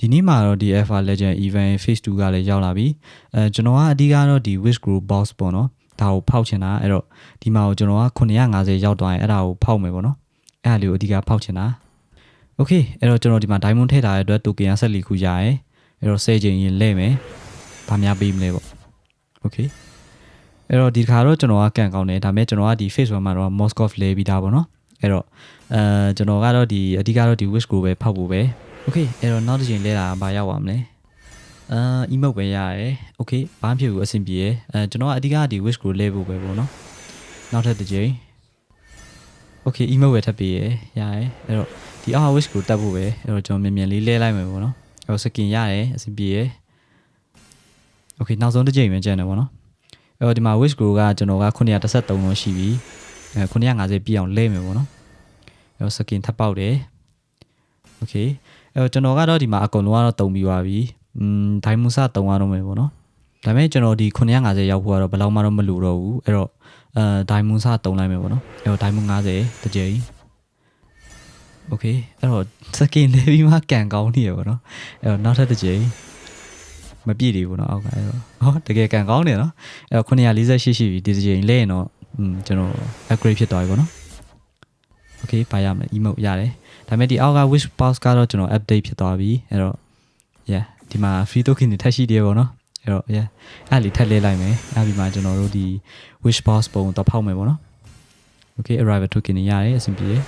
ဒီနေ့မှာတော့ဒီ Alpha Legend Event Phase 2ကလည်းရောက်လာပြီအဲကျွန်တော်ကအဓိကတော့ဒီ Wish Group Box ပေါ့နော်ဒါကိုဖောက်ချင်တာအဲ့တော့ဒီမှာကိုကျွန်တော်က950ရောက်သွားရင်အဲ့ဒါကိုဖောက်မယ်ပေါ့နော်အဲ့ဒါလေးကိုအဓိကဖောက်ချင်တာ Okay အဲ့တော့ကျွန်တော်ဒီမှာ diamond ထည့်ထားတဲ့အတွက် token 14ခုရရယ်အဲ့တော့10ချိန်ရင်လဲမယ်။ဗာများပေးမလဲပေါ့။ Okay အဲ့တော့ဒီခါတော့ကျွန်တော်ကကန်ကောင်းတယ်ဒါပေမဲ့ကျွန်တော်ကဒီ face one မှာတော့ Moskov လဲပြီးသားပေါ့နော်။အဲ့တော့အဲကျွန်တော်ကတော့ဒီအဓိကတော့ဒီ wish ကိုပဲဖောက်ဖို့ပဲ။ โอเคအဲ့တော့နောက်တစ်ချိန်လဲတာဘာရောက်ပါမလဲအာ emote ပဲရရဲโอเคဘာမှဖြစ်ဘူးအဆင်ပြေရဲအဲကျွန်တော်ကအဓိကဒီ wish ကိုလဲဖို့ပဲပေါ့နော်နောက်ထပ်တစ်ချိန်โอเค emote ပဲထပ်ပေးရဲရရဲအဲ့တော့ဒီအောက် wish ကိုတက်ဖို့ပဲအဲ့တော့ကျွန်တော်မြန်မြန်လေးလဲလိုက်မယ်ပေါ့နော်အဲ့တော့ skin ရတယ်အဆင်ပြေရဲโอเคနောက်ဆုံးတစ်ချိန်ပဲကျန်တယ်ပေါ့နော်အဲ့တော့ဒီမှာ wish ကိုကကျွန်တော်က913လုံးရှိပြီအဲ950ပြည့်အောင်လဲမယ်ပေါ့နော်အဲ့တော့ skin ထပ်ပေါက်တယ်โอเค အဲ့တော့ကျွန်တော်ကတော့ဒီမှာအကုန်လုံးကတော့တုံပြီးသွားပြီอืมဒိုင်မူစတုံရတော့မယ်ပေါ့နော်ဒါပေမဲ့ကျွန်တော်ဒီ950ရောက်ဖို့ကတော့ဘယ်လောက်မှတော့မလိုတော့ဘူးအဲ့တော့အဲဒိုင်မူစတုံလိုက်မယ်ပေါ့နော်အဲ့တော့ဒိုင်မူ90တစ်ကြိမ်โอเคအဲ့တော့ skin လဲပြီးမှကန်ကောင်းနေရပေါ့နော်အဲ့တော့နောက်ထပ်တစ်ကြိမ်မပြည့်သေးဘူးเนาะအောက်ကအဲ့တော့ဟောတကယ်ကန်ကောင်းနေနော်အဲ့တော့948ရှိပြီဒီတစ်ကြိမ်လဲရင်တော့อืมကျွန်တော် upgrade ဖြစ်သွားပြီပေါ့နော် okay ပါရမယ် emote ရတယ်ဒါပေမဲ့ဒီအောက်က wish box ကတော့ကျွန်တော် update ဖြစ်သွားပြီအဲ့တော့ yeah ဒီမှာ free token တွေထပ်ရှိသေးရပေါ့နော်အဲ့တော့ yeah အဲ့လေးထပ်လဲလိုက်မယ်အဲ့ဒီမှာကျွန်တော်တို့ဒီ wish box ပုံတော့ဖောက်မယ်ပေါ့နော် okay arrival token တွေရတယ်အဆင်ပြေတယ်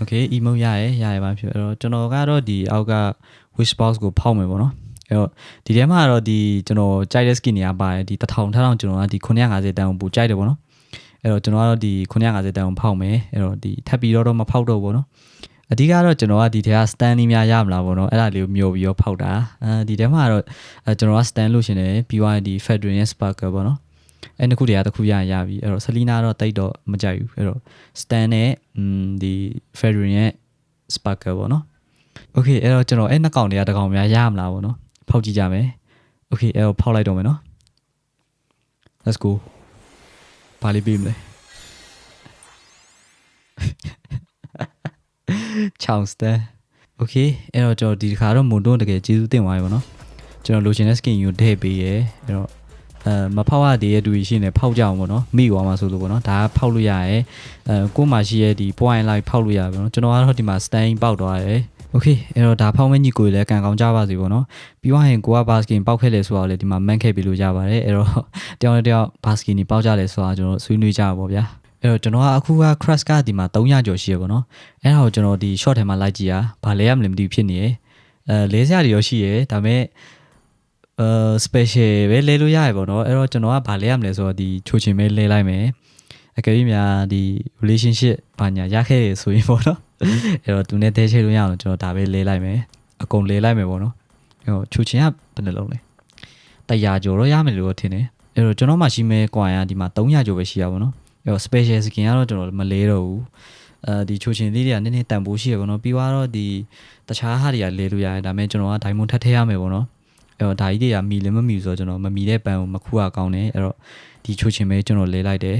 okay emote ရတယ်ရရပါဖြစ်အဲ့တော့ကျွန်တော်ကတော့ဒီအောက်က wish box ကိုဖောက်မယ်ပေါ့နော်အဲ့တော့ဒီထဲမှာတော့ဒီကျွန်တော်ကြိုက်တဲ့ skin တွေကပါတယ်ဒီ1000ထထောင်ကျွန်တော်ကဒီ950တန်းကိုပို့ကြိုက်တယ်ပေါ့နော် အဲ့တော့ကျွန်တော်ကတော့ဒီ950တန်းကိုဖောက်မယ်အဲ့တော့ဒီထပ်ပြီးတော့မဖောက်တော့ဘူးနော်အဓိကတော့ကျွန်တော်ကဒီထဲက stand လေးများရမလားပေါ့နော်အဲ့ဒါလေးကိုမျိုးပြီးတော့ဖောက်တာအဲဒီထဲမှာတော့အဲကျွန်တော်က stand လို့ရှင်တယ်ပြီးသွားရင်ဒီ Federal ရဲ့ Sparkle ပေါ့နော်အဲ့နှစ်ခုတည်းကတစ်ခုရရပြီအဲ့တော့ Selina တော့တိတ်တော့မကြိုက်ဘူးအဲ့တော့ stand နဲ့อืมဒီ Federal ရဲ့ Sparkle ပေါ့နော် Okay အဲ့တော့ကျွန်တော်အဲ့နှစ်ကောင်တွေကတစ်ကောင်များရမလားပေါ့နော်ဖောက်ကြည့်ကြမယ် Okay အဲ့တော့ဖောက်လိုက်တော့မယ်နော် Let's go ဘာလေးပေးမလဲချောင်းစတဲ့ Okay အဲ့တော့ကျွန်တော်ဒီတစ်ခါတော့မွန်တွန်းတကယ်ကျေးဇူးတင်ပါတယ်ပေါ့နော်ကျွန်တော်လိုချင်တဲ့ skin ကိုထည့်ပေးရဲအဲ့တော့အဲမဖောက်ရသေးတဲ့သူရှိနေဖောက်ကြအောင်ပေါ့နော်မိသွားမှာဆိုလို့ပေါ့နော်ဒါကဖောက်လို့ရရဲအဲကို့မှာရှိရဲ့ဒီ point light ဖောက်လို့ရပါပေါ့နော်ကျွန်တော်ကတော့ဒီမှာ stand ပေါက်သွားတယ် โอเคအဲ့တော့ဒါဖောက်မဲ့ညီကိုလည်းကန်ကောင်းကြပါစေပေါ့နော်ပြီးသွားရင်ကိုကဘာစကင်ပောက်ခဲ့လဲဆိုတော့လေဒီမှာမန့်ခဲ့ပြီးလို့ရပါတယ်အဲ့တော့တယောက်နဲ့တယောက်ဘာစကင်ကြီးပောက်ကြလဲဆိုတာကျွန်တော်ဆွေးနွေးကြပါပေါ့ဗျာအဲ့တော့ကျွန်တော်ကအခုက crash ကဒီမှာ300ကျော်ရှိရပေါ့နော်အဲ့ဒါကိုကျွန်တော်ဒီ short ထဲမှာလိုက်ကြည့်ရဘာလဲရမလဲမသိဘူးဖြစ်နေရယ်အဲလဲစရာတွေရောရှိရယ်ဒါပေမဲ့အဲ special ပဲလဲလို့ရရပေါ့နော်အဲ့တော့ကျွန်တော်ကဘာလဲရမလဲဆိုတော့ဒီချိုချင်ပဲလဲလိုက်မယ်အကယ်၍များဒီ relationship ဘာညာရခဲ့ရဆိုရင်ပေါ့နော် အဲ့တော့သူနဲ့တဲချဲလို့ရအောင်ကျွန်တော်ဒါပဲလဲလိုက်မယ်အကုန်လဲလိုက်မယ်ပေါ့နော်အဲ့တော့ချူချင်ကဘယ်နှလုံးလဲ100ကျော်တော့ရမယ်လို့ထင်တယ်အဲ့တော့ကျွန်တော်မှရှိမဲ့ကွာရဒီမှာ300ကျော်ပဲရှိရပါတော့အဲ့တော့ special skin ကတော့ကျွန်တော်မလဲတော့ဘူးအဲဒီချိုချင်လေးတွေကနည်းနည်းတန်ဖိုးရှိရပေါ့နော်ပြီးတော့ဒီတခြားဟာတွေကလဲလို့ရတယ်ဒါပေမဲ့ကျွန်တော်က diamond ထပ်ထည့်ရမယ်ပေါ့နော်အဲ့တော့ဒါကြီးတွေကမီလည်းမမီဆိုတော့ကျွန်တော်မမီတဲ့ပန်ကိုမခူရကောင်းတယ်အဲ့တော့ဒီချိုချင်ပဲကျွန်တော်လဲလိုက်တယ်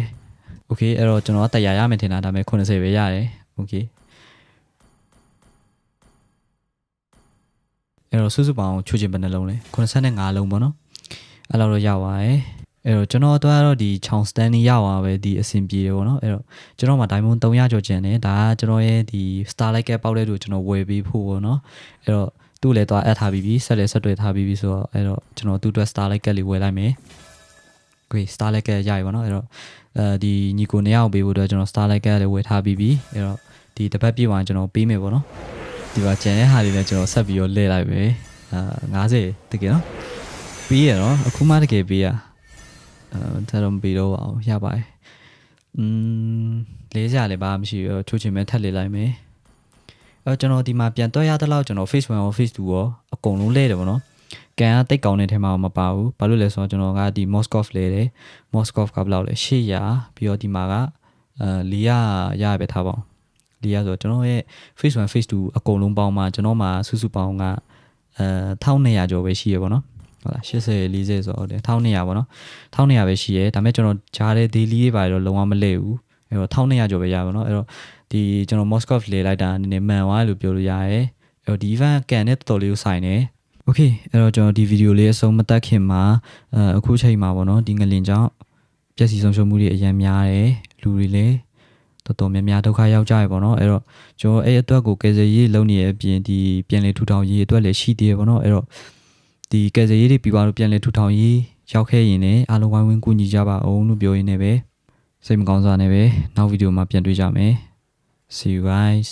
okay အဲ့တော့ကျွန်တော်ကတရားရမယ်ထင်တာဒါပေမဲ့80ပဲရတယ် okay အဲ့တော့စုစုပေါင်းချိုချင်ဘယ်နှလုံးလဲ85လုံးပေါ့နော်အဲ့လောက်တော့ရပါတယ်အဲ့တော့ကျွန်တော်တော့တော့ဒီချောင်းစတန်နီရပါပဲဒီအဆင်ပြေတယ်ပေါ့နော်အဲ့တော့ကျွန်တော်မှာ diamond 300ကျော်ကျန်တယ်ဒါကကျွန်တော်ရဲ့ဒီ starlight ကပေါက်တဲ့လူကျွန်တော်ဝယ်ပေးဖို့ပေါ့နော်အဲ့တော့သူ့လည်းတော့အပ်ထားပြီးပြီဆက်လည်းဆက်တွေ့ထားပြီးပြီဆိုတော့အဲ့တော့ကျွန်တော်သူ့အတွက် starlight ကလေးဝယ်လိုက်မယ် great starlight ကရပြီပေါ့နော်အဲ့တော့အဲဒီညီကိုနေအောင်ပေးဖို့အတွက်ကျွန်တော် starlight ကလေးဝယ်ထားပြီးပြီအဲ့တော့ဒီတစ်ပတ်ပြည့်သွားကျွန်တော်ပေးမယ်ပေါ့နော် ဒီပါကျန်တဲ့ဟာတွေလည်းကျွန်တော်ဆက်ပြီးတော့လဲလိုက်ပဲအာ90တကယ်နော်ပြီးရတော့အခုမှတကယ်ပြီးရအဲထပ်တော့မပြီးတော့ပါဘူးရပါတယ်อืมလေးစရာလည်းဘာမှမရှိဘူးချိုးချင်မဲ့ထပ်လေးလိုက်မယ်အဲကျွန်တော်ဒီမှာပြန်တွက်ရတဲ့လောက်ကျွန်တော် face 1ရော face 2ရောအကုန်လုံးလဲတယ်ဗောနော်ကန်ကတိတ်ကောင်းတဲ့ထဲမှာမပါဘူးဘာလို့လဲဆိုတော့ကျွန်တော်ကဒီ Moscow လဲတယ် Moscow ကဘယ်လောက်လဲ800ပြီးတော့ဒီမှာကအဲ400ရပဲထားပါအောင် 400ဆိုတော့ကျွန်တော်ရဲ့ face 1 face 2အကုန်လုံးပေါင်းမှာကျွန်တော်မှာစုစုပေါင်းကအဲ1200ကျော်ပဲရှိရပါတော့ဟုတ်လား80 40ဆိုတော့ဟုတ်တယ်1200ပေါ့နော်1200ပဲရှိရဲဒါပေမဲ့ကျွန်တော်ဂျားတဲ့ daily တွေပါတော့လုံးဝမလဲဘူးအဲ့တော့1200ကျော်ပဲရပါတော့အဲ့တော့ဒီကျွန်တော် Moscow လေလိုက်တာနည်းနည်းမှန်သွားလို့ပြောလို့ရရဲအဲ့တော့ဒီ event ကန်နဲ့တော်တော်လေးကိုဆိုင်တယ် okay အဲ့တော့ကျွန်တော်ဒီဗီဒီယိုလေးအဆုံးမတက်ခင်မှာအဲအခုချိန်မှာပေါ့နော်ဒီငလင်ကြောင့်ပျက်စီးဆုံးရှုံးမှုတွေအများများတယ်လူတွေလည်း တော်တော်များများဒုက္ခရောက်ကြရပေါ့နော်အဲ့တော့ကျွန်တော်အဲ့အတွက်ကိုကယ်ဆယ်ရေးလုပ်နေတဲ့အပြင်ဒီပြန်လည်ထူထောင်ရေးအတွက်လည်းရှိသေးတယ်ပေါ့နော်အဲ့တော့ဒီကယ်ဆယ်ရေးတွေပြီးသွားလို့ပြန်လည်ထူထောင်ရေးရောက်ခဲ့ရင်လည်းအားလုံးဝိုင်းဝန်းကူညီကြပါအောင်လို့ပြောရင်းနဲ့ပဲစိတ်မကောင်းစွာနဲ့ပဲနောက်ဗီဒီယိုမှာပြန်တွေ့ကြမယ် see you guys